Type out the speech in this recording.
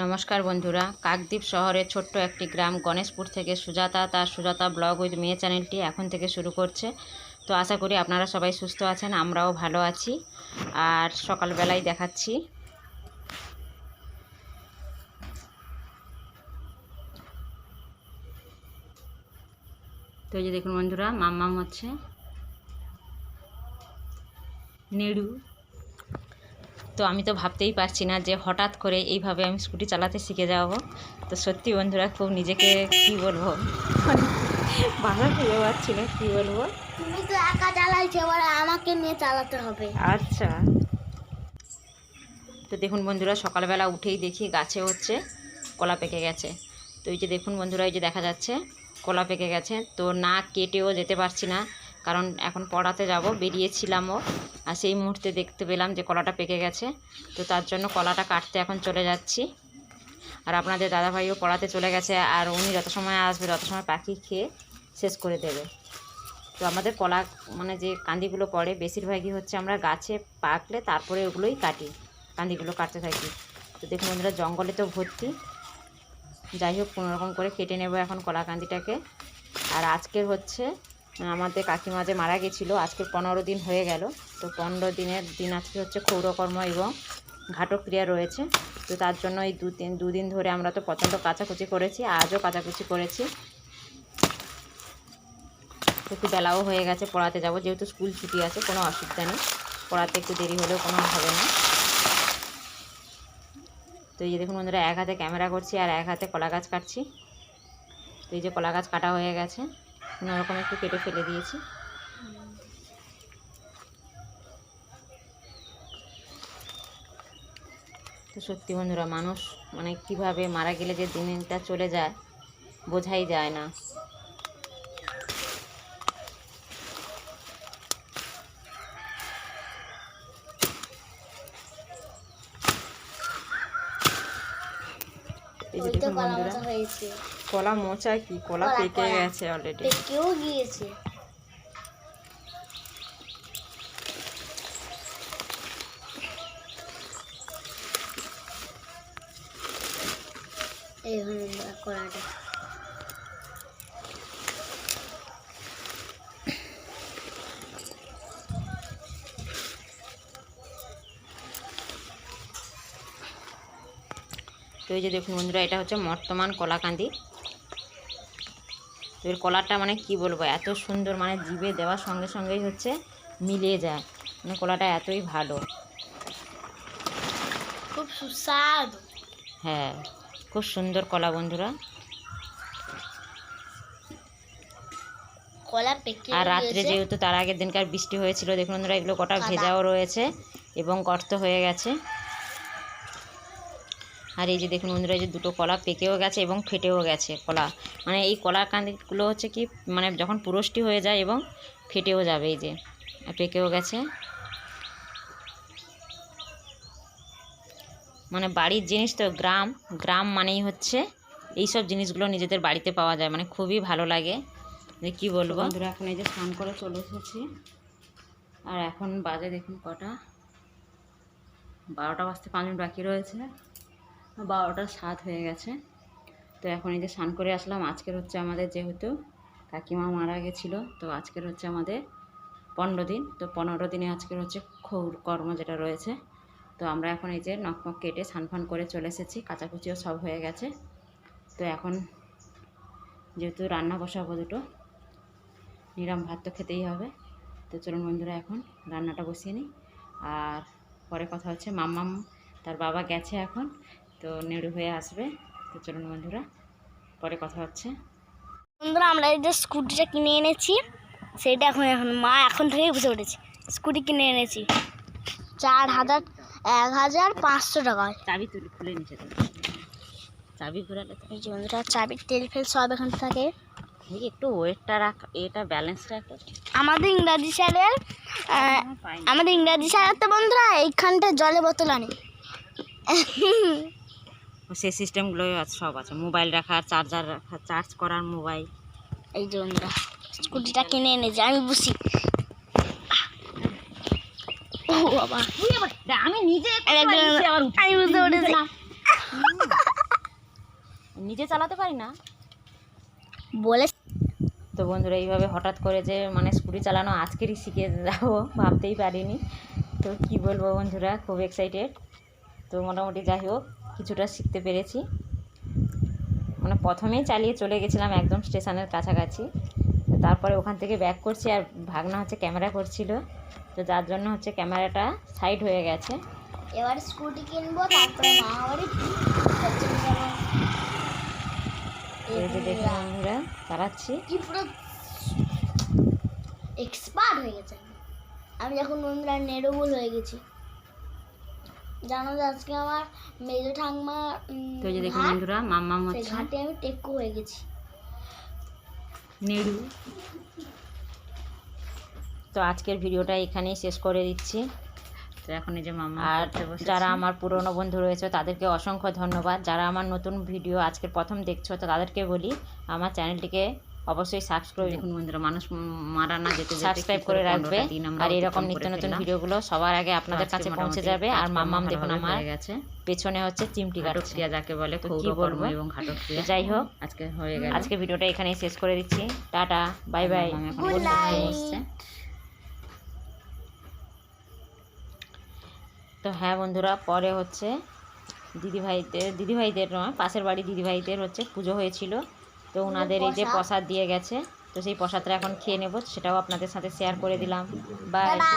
নমস্কার বন্ধুরা। কাকদ্বীপ শহরের ছোট্ট একটি গ্রাম গণেশপুর থেকে সুজাতা, তার সুজাতা ব্লগ উইথ মেয়ে চ্যানেলটি এখন থেকে শুরু করছে। তো আশা করি আপনারা সবাই সুস্থ আছেন, আমরাও ভালো আছি। আর সকালবেলায় দেখাচ্ছি। তো এই যে দেখুন বন্ধুরা, মাম্মাম হচ্ছে। নেড়ু। তো আমি তো ভাবতেই পারছি না যে হঠাৎ করে এইভাবে আমি স্কুটি চালাতে শিখে যাব। তো সত্যি বন্ধুরা খুব নিজেকে কি বলব? ভাষা খুঁজে পাচ্ছি না কী বলব? তুমি তো একা চালাইছো এবার আমাকে নিয়ে চালাতে হবে। আচ্ছা। তো দেখুন বন্ধুরা সকালবেলা উঠেই দেখি গাছে হচ্ছে কলা পেকে গেছে। তো এই যে দেখুন বন্ধুরা এই যে দেখা যাচ্ছে কলা পেকে গেছে। তো না কেটেও যেতে পারছি না। কারণ এখন পড়াতে যাব, বেরিয়েছিলামও। আর সেই মুহূর্তে দেখতে পেলাম যে কলাটা পেকে গেছে। তো তার জন্য কলাটা কাটতে এখন চলে যাচ্ছি। আর আপনাদের দাদাভাইও পড়াতে চলে গেছে, আর উনি যত সময় আসবে, তত সময় পাখি খেয়ে শেষ করে দেবে। তো আমাদের কলা মানে যে কান্দিগুলো পড়ে, বেশিরভাগই হচ্ছে আমরা গাছে পাকলে তারপরে ওগুলোই কাটি, কান্দিগুলো কাটতে থাকি। তো দেখুন বন্ধুরা, জঙ্গলে তো ভর্তি। যাই হোক কোনোরকম করে কেটে নেব এখন কলা কান্দিটাকে। আর আজকের হচ্ছে আমাদের কাকিমা যে মারা গেছিল, আজকে পনেরো দিন হয়ে গেল। তো পনেরো দিনের দিন আজকে হচ্ছে ক্ষৌরকর্ম এবং ঘাটক্রিয়া রয়েছে। তো তার জন্য এই দু তিন দুদিন ধরে আমরা তো প্রচণ্ড কাচাকুচি করেছি, আজও কাচাকুচি করেছি। একটু বেলাও হয়ে গেছে, পড়াতে যাব। যেহেতু স্কুল ছুটি আছে, কোনো অসুবিধা নেই। পড়াতে একটু দেরি হলেও কোনো হবে না। তো এই যে দেখুন বন্ধুরা, এক হাতে ক্যামেরা করছি আর এক হাতে কলা গাছ কাটছি। তো এই যে কলা গাছ কাটা হয়ে গেছে। কোনো রকম একটু কেটে ফেলে দিয়েছি। তো সত্যি বন্ধুরা, মানুষ মানে কীভাবে মারা গেলে যে দিনটা চলে যায়, বোঝাই যায় না। এই যে দেখুন কলা বন্ধুরা কলা মোচা কি? কলা, পেকে গেছে অলরেডি পেকেও গিয়েছে। এই হলো কলাটা। তো এই যে দেখুন বন্ধুরা এটা হচ্ছে বর্তমান কলাকান্দি। তো এর কলাটা মানে কি বলব এত সুন্দর মানে জিভে দেওয়ার সঙ্গে সঙ্গেই হচ্ছে মিলিয়ে যায়। মানে কলাটা এতই ভালো। খুব সুস্বাদু। হ্যাঁ খুব সুন্দর কলা বন্ধুরা। কলা আর রাত্রে যেহেতু তার আগের দিনকার বৃষ্টি হয়েছিল দেখুন বন্ধুরা এগুলো কটা ভেজাও রয়েছে এবং গর্ত হয়ে গেছে। আর এই যে দেখুন বন্ধুরা যে দুটো কলা পেকেও গেছে এবং ফেটেও গেছে কলা। মানে এই কলা কান্দিগুলো হচ্ছে কি মানে যখন পুরষ্টি হয়ে যায় এবং ফেটেও যাবে এই যে, আর পেকেও গেছে। মানে বাড়ির জিনিস তো, গ্রাম গ্রাম মানেই হচ্ছে এই সব জিনিসগুলো নিজেদের বাড়িতে পাওয়া যায় মানে খুবই ভালো লাগে। যে কী বলব? বন্ধুরা, এখন এই যে স্নান করে চলে এসেছি। আর এখন বাজে দেখুন কটা। বারোটা বাজতে পাঁচ মিনিট বাকি রয়েছে। বারোটা সাত হয়ে গেছে। তো এখন এই যে স্নান করে আসলাম, আজকের হচ্ছে আমাদের যেহেতু কাকিমা মারা গেছিল, তো আজকের হচ্ছে আমাদের পনেরো দিন। তো পনেরো দিনে আজকের হচ্ছে খৌর কর্ম যেটা রয়েছে। তো আমরা এখন এই যে নখ নখ কেটে স্নান ফান করে চলে এসেছি, কাচাকুচিও সব হয়ে গেছে। তো এখন যেহেতু রান্না বসাবো দুটো, নিরাম ভাত তো খেতেই হবে। তো চলুন বন্ধুরা এখন রান্নাটা বসিয়ে নিই। আর পরে কথা হচ্ছে মাম্মাম, তার বাবা গেছে এখন। তো নেড়ু হয়ে আসবে। তো চলুন বন্ধুরা পরে কথা হচ্ছে। বন্ধুরা আমরা এই যে স্কুটিটা কিনে এনেছি সেটা এখন এখন মা এখন থেকেই বুঝে উঠেছে। স্কুটি কিনে এনেছি। চার হাজার এক হাজার পাঁচশো টাকায় চাবি তুলে খুলে নিচে চাবি ঘুরালে এই যে বন্ধুরা চাবির তেল ফেল সব এখান থাকে। একটু ওয়েটটা রাখ এটা ব্যালেন্স রাখ। আমাদের ইংরাজি স্যারের আমাদের ইংরাজি স্যারের তো বন্ধুরা এইখানটা জলে বোতল আনে। সেই সিস্টেমগুলোই আছে সব আছে। মোবাইল রাখার চার্জার রাখা চার্জ করার মোবাইল। এই যে বন্ধুরা স্কুটিটা কিনে এনেছি আমি বুঝি। আমি নিজে আমি বুঝতে পেরেছি। নিজে চালাতে পারি না? বলে তো বন্ধুরা এইভাবে হঠাৎ করে যে মানে স্কুটি চালানো আজকেরই শিখে যাব ভাবতেই পারিনি। তো কি বলব বন্ধুরা খুব এক্সাইটেড তো মোটামুটি যাই হোক কিছুটা শিখতে পেরেছি। মানে প্রথমেই চালিয়ে চলে গেছিলাম একদম স্টেশনের কাছাকাছি। তারপরে ওখান থেকে ব্যাক করছি আর ভাগনা হচ্ছে ক্যামেরা করছিল। তো যার জন্য হচ্ছে ক্যামেরাটা সাইড হয়ে গেছে। এবার স্কুটি কিনবো তারপরে এই যে দেখুন বন্ধুরা চালাচ্ছি। কি পুরো এক্সপার্ট হয়ে গেছে। আমি যখন বন্ধুরা নেড়বুল হয়ে গেছি। জানো তো আজকে আমার মেজো ঠাংমা উম, তো যে দেখুন ঘাট, বন্ধুরা মাম্মাম সেই হচ্ছে। ঘাটে আমি টেক্কু হয়ে গেছি। নেড়ু। তো আজকের ভিডিওটা এখানেই শেষ করে দিচ্ছি। তো এখন এই যে মাম্মা আর যারা আমার পুরনো বন্ধু রয়েছে তাদেরকে অসংখ্য ধন্যবাদ। যারা আমার নতুন ভিডিও আজকের প্রথম দেখছ তো তাদেরকে বলি আমার চ্যানেলটিকে অবশ্যই সাবস্ক্রাইব দেখুন বন্ধুরা মানুষ মারা না যেতে যেতে সাবস্ক্রাইব করে রাখবে। আর এরকম নিত্য নতুন। ভিডিওগুলো সবার আগে আপনাদের কাছে পৌঁছে যাবে। আর মাম্মাম দেখুন আমার হয়ে গেছে। পেছনে হচ্ছে চিমটি কাটছে ঘাটক্রিয়া যাকে বলে তো কি বলব? এবং ঘাটক্রিয়া যাই হোক আজকে হয়ে গেল। আজকে ভিডিওটা এখানেই শেষ করে দিচ্ছি। Tata bye bye. তো হ্যাঁ বন্ধুরা পরে হচ্ছে দিদিভাইদের দিদিভাইদের নয় পাশের বাড়ি দিদিভাইদের হচ্ছে পুজো হয়েছিল। তো ওনাদের এই যে প্রসাদ? দিয়ে গেছে তো সেই প্রসাদটা এখন খেয়ে নেব সেটাও আপনাদের সাথে শেয়ার করে দিলাম বাই টাটা।